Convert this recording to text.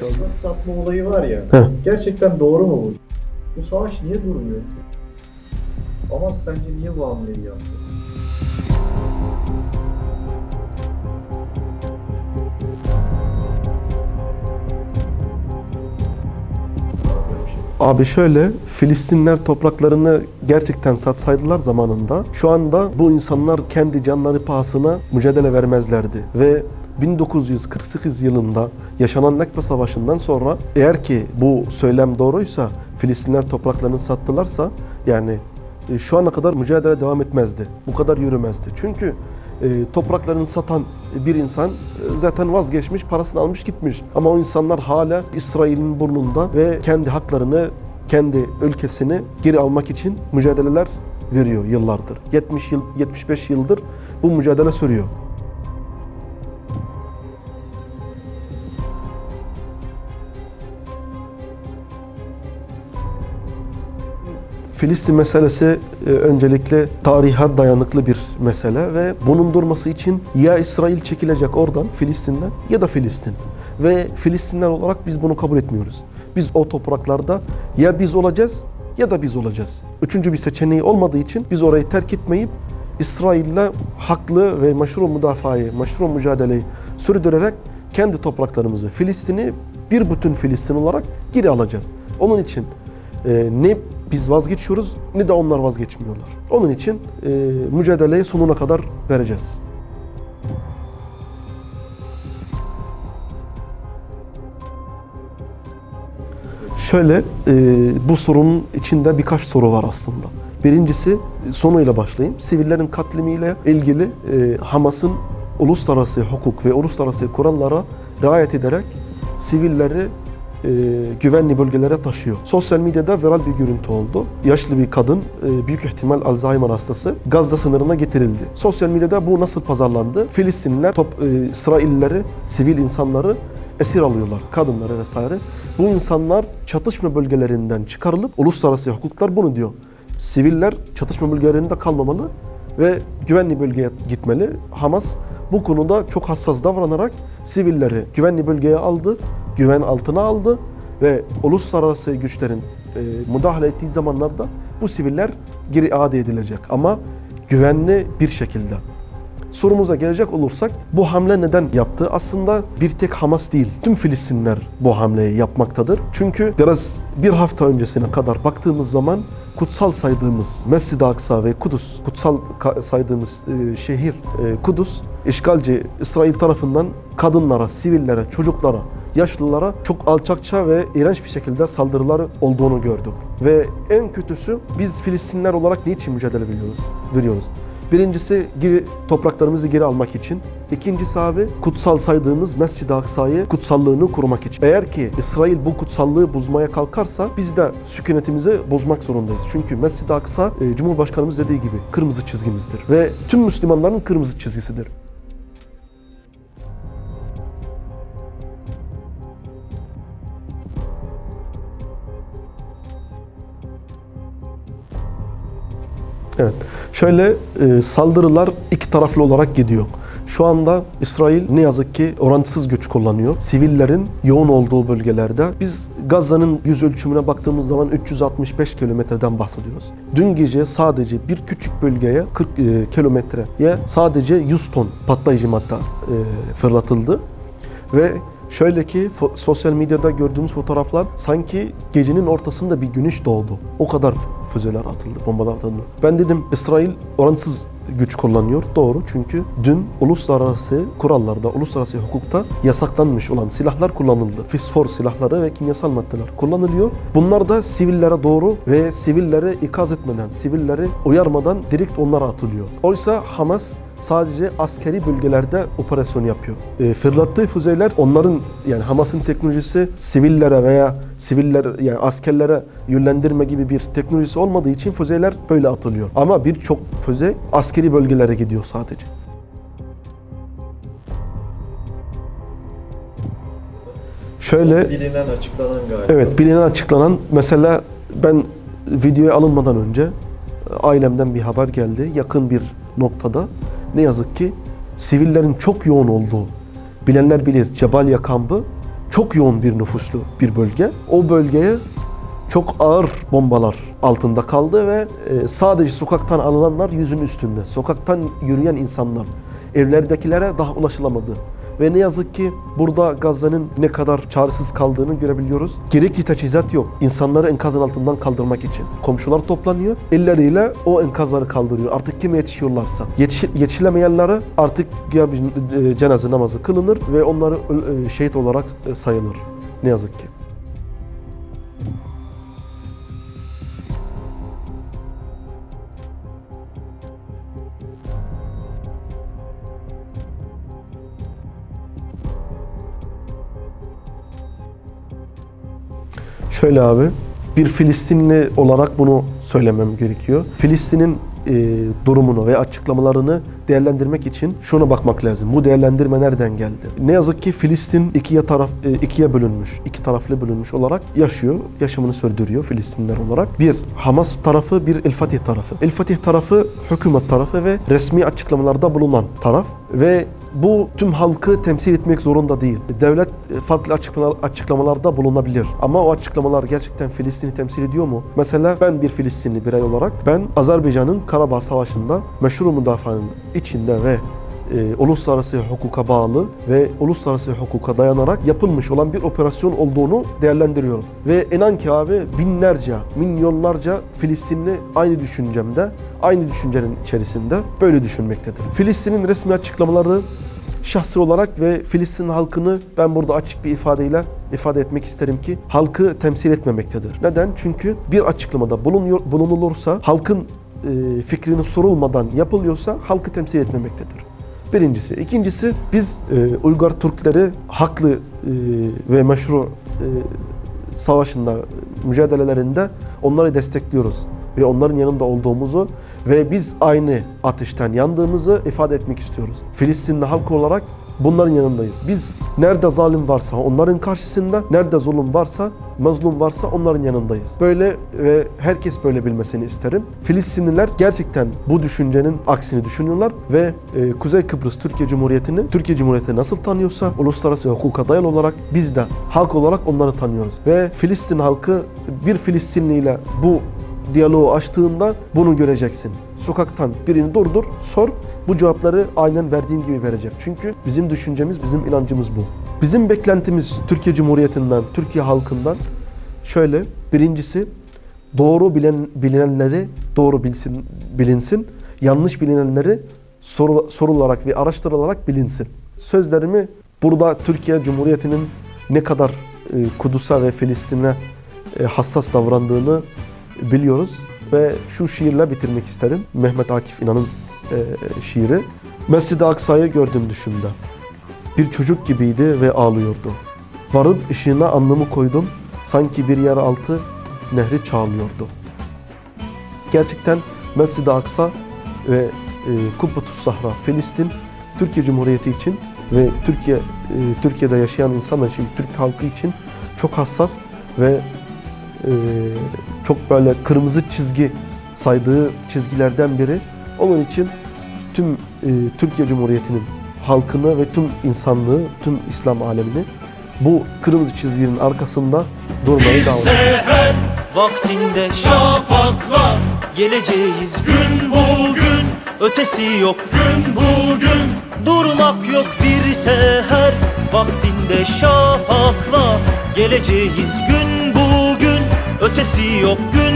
Toprak satma olayı var ya. Heh. Gerçekten doğru mu bu? Bu savaş niye durmuyor? Ama sence niye bu hamleyi yaptı? Abi şöyle Filistinler topraklarını gerçekten satsaydılar zamanında şu anda bu insanlar kendi canları pahasına mücadele vermezlerdi ve 1948 yılında yaşanan Nakba Savaşı'ndan sonra eğer ki bu söylem doğruysa Filistinler topraklarını sattılarsa yani e, şu ana kadar mücadele devam etmezdi. Bu kadar yürümezdi. Çünkü e, topraklarını satan bir insan e, zaten vazgeçmiş, parasını almış gitmiş. Ama o insanlar hala İsrail'in burnunda ve kendi haklarını, kendi ülkesini geri almak için mücadeleler veriyor yıllardır. 70 yıl, 75 yıldır bu mücadele sürüyor. Filistin meselesi e, öncelikle tarihe dayanıklı bir mesele ve bunun durması için ya İsrail çekilecek oradan Filistin'den ya da Filistin. Ve Filistinler olarak biz bunu kabul etmiyoruz. Biz o topraklarda ya biz olacağız ya da biz olacağız. Üçüncü bir seçeneği olmadığı için biz orayı terk etmeyip İsrail'le haklı ve meşru müdafayı, meşru mücadeleyi sürdürerek kendi topraklarımızı, Filistin'i bir bütün Filistin olarak geri alacağız. Onun için e, ne biz vazgeçiyoruz ne de onlar vazgeçmiyorlar. Onun için e, mücadeleyi sonuna kadar vereceğiz. Şöyle e, bu sorunun içinde birkaç soru var aslında. Birincisi sonuyla başlayayım. Sivillerin katlimiyle ilgili e, Hamas'ın uluslararası hukuk ve uluslararası kurallara riayet ederek sivilleri e, güvenli bölgelere taşıyor. Sosyal medyada viral bir görüntü oldu. Yaşlı bir kadın, e, büyük ihtimal Alzheimer hastası, Gazze sınırına getirildi. Sosyal medyada bu nasıl pazarlandı? Filistinliler, top, e, İsraillileri, sivil insanları esir alıyorlar, kadınları vesaire. Bu insanlar çatışma bölgelerinden çıkarılıp uluslararası hukuklar bunu diyor. Siviller çatışma bölgelerinde kalmamalı ve güvenli bölgeye gitmeli. Hamas bu konuda çok hassas davranarak sivilleri güvenli bölgeye aldı, güven altına aldı ve uluslararası güçlerin e, müdahale ettiği zamanlarda bu siviller geri iade edilecek ama güvenli bir şekilde. Sorumuza gelecek olursak bu hamle neden yaptı? Aslında bir tek Hamas değil, tüm Filistinler bu hamleyi yapmaktadır. Çünkü biraz bir hafta öncesine kadar baktığımız zaman kutsal saydığımız Mescid-i Aksa ve Kudüs, kutsal saydığımız e, şehir e, Kudüs, işgalci İsrail tarafından kadınlara, sivillere, çocuklara, yaşlılara çok alçakça ve iğrenç bir şekilde saldırıları olduğunu gördük. Ve en kötüsü biz Filistinler olarak niçin mücadele veriyoruz? veriyoruz? Birincisi geri topraklarımızı geri almak için. İkincisi abi kutsal saydığımız Mescid-i Aksa'yı kutsallığını korumak için. Eğer ki İsrail bu kutsallığı bozmaya kalkarsa biz de sükunetimizi bozmak zorundayız. Çünkü Mescid-i Aksa e, Cumhurbaşkanımız dediği gibi kırmızı çizgimizdir. Ve tüm Müslümanların kırmızı çizgisidir. Evet. Şöyle e, saldırılar iki taraflı olarak gidiyor. Şu anda İsrail ne yazık ki orantısız güç kullanıyor. Sivillerin yoğun olduğu bölgelerde biz Gazze'nin yüz ölçümüne baktığımız zaman 365 kilometreden bahsediyoruz. Dün gece sadece bir küçük bölgeye 40 e, kilometreye sadece 100 ton patlayıcı madde e, fırlatıldı. Ve şöyle ki sosyal medyada gördüğümüz fotoğraflar sanki gecenin ortasında bir güneş doğdu. O kadar füzeler atıldı, bombalar atıldı. Ben dedim İsrail oransız güç kullanıyor. Doğru çünkü dün uluslararası kurallarda, uluslararası hukukta yasaklanmış olan silahlar kullanıldı. Fosfor silahları ve kimyasal maddeler kullanılıyor. Bunlar da sivillere doğru ve sivilleri ikaz etmeden, sivilleri uyarmadan direkt onlara atılıyor. Oysa Hamas sadece askeri bölgelerde operasyon yapıyor. E, fırlattığı füzeler onların yani Hamas'ın teknolojisi sivillere veya siviller yani askerlere yönlendirme gibi bir teknolojisi olmadığı için füzeler böyle atılıyor. Ama birçok füze askeri bölgelere gidiyor sadece. Şöyle Bilinen açıklanan galiba. Evet bilinen açıklanan mesela ben videoya alınmadan önce ailemden bir haber geldi. Yakın bir noktada ne yazık ki sivillerin çok yoğun olduğu bilenler bilir Cebalya kampı çok yoğun bir nüfuslu bir bölge. O bölgeye çok ağır bombalar altında kaldı ve e, sadece sokaktan alınanlar yüzün üstünde. Sokaktan yürüyen insanlar evlerdekilere daha ulaşılamadı. Ve ne yazık ki burada Gazze'nin ne kadar çaresiz kaldığını görebiliyoruz. Gerekli teçhizat yok. İnsanları enkazın altından kaldırmak için. Komşular toplanıyor. Elleriyle o enkazları kaldırıyor. Artık kime yetişiyorlarsa. Yetiş, yetişilemeyenlere artık e, cenaze namazı kılınır ve onları e, şehit olarak e, sayılır. Ne yazık ki. Şöyle abi, bir Filistinli olarak bunu söylemem gerekiyor. Filistin'in e, durumunu ve açıklamalarını değerlendirmek için şuna bakmak lazım. Bu değerlendirme nereden geldi? Ne yazık ki Filistin ikiye taraf e, ikiye bölünmüş, iki taraflı bölünmüş olarak yaşıyor, yaşamını sürdürüyor Filistinler olarak. Bir Hamas tarafı, bir El Fatih tarafı. El Fatih tarafı hükümet tarafı ve resmi açıklamalarda bulunan taraf ve bu tüm halkı temsil etmek zorunda değil. Devlet e, farklı açıklama- açıklamalarda bulunabilir. Ama o açıklamalar gerçekten Filistin'i temsil ediyor mu? Mesela ben bir Filistinli birey olarak ben Azerbaycan'ın Karabağ Savaşı'nda meşru müdafaanın içinde ve e, uluslararası hukuka bağlı ve uluslararası hukuka dayanarak yapılmış olan bir operasyon olduğunu değerlendiriyorum. Ve inan ki abi binlerce, milyonlarca Filistinli aynı düşüncemde, aynı düşüncenin içerisinde böyle düşünmektedir. Filistin'in resmi açıklamaları şahsi olarak ve Filistin halkını ben burada açık bir ifadeyle ifade etmek isterim ki halkı temsil etmemektedir. Neden? Çünkü bir açıklamada bulunuyor, bulunulursa halkın e, fikrini sorulmadan yapılıyorsa halkı temsil etmemektedir. Birincisi. İkincisi biz e, Uygar Türkleri haklı e, ve meşru e, savaşında, mücadelelerinde onları destekliyoruz ve onların yanında olduğumuzu ve biz aynı ateşten yandığımızı ifade etmek istiyoruz. Filistinli halk olarak bunların yanındayız. Biz nerede zalim varsa onların karşısında, nerede zulüm varsa, mazlum varsa onların yanındayız. Böyle ve herkes böyle bilmesini isterim. Filistinliler gerçekten bu düşüncenin aksini düşünüyorlar ve e, Kuzey Kıbrıs Türkiye Cumhuriyeti'ni Türkiye Cumhuriyeti nasıl tanıyorsa uluslararası hukuka dayalı olarak biz de halk olarak onları tanıyoruz. Ve Filistin halkı bir Filistinli ile bu diyaloğu açtığında bunu göreceksin. Sokaktan birini durdur, sor. Bu cevapları aynen verdiğim gibi verecek. Çünkü bizim düşüncemiz, bizim inancımız bu. Bizim beklentimiz Türkiye Cumhuriyeti'nden, Türkiye halkından şöyle. Birincisi doğru bilen bilinenleri doğru bilsin, bilinsin. Yanlış bilinenleri soru, sorularak ve araştırılarak bilinsin. Sözlerimi burada Türkiye Cumhuriyeti'nin ne kadar e, Kudüs'e ve Filistin'e e, hassas davrandığını biliyoruz ve şu şiirle bitirmek isterim. Mehmet Akif İnan'ın e, şiiri. Mescid-i Aksa'yı gördüm düşümde. Bir çocuk gibiydi ve ağlıyordu. Varıp ışığına alnımı koydum. Sanki bir yer altı nehri çağlıyordu. Gerçekten Mescid-i Aksa ve e, Kubbetus Sahra, Filistin, Türkiye Cumhuriyeti için ve Türkiye e, Türkiye'de yaşayan insanlar için, Türk halkı için çok hassas ve e, çok böyle kırmızı çizgi saydığı çizgilerden biri. Onun için tüm e, Türkiye Cumhuriyeti'nin halkını ve tüm insanlığı, tüm İslam alemini bu kırmızı çizginin arkasında durmayı davet. Seher vaktinde şafaklar Geleceğiz gün bugün Ötesi yok gün bugün Durmak yok bir seher Vaktinde şafaklar Geleceğiz gün bugün Ötesi yok gün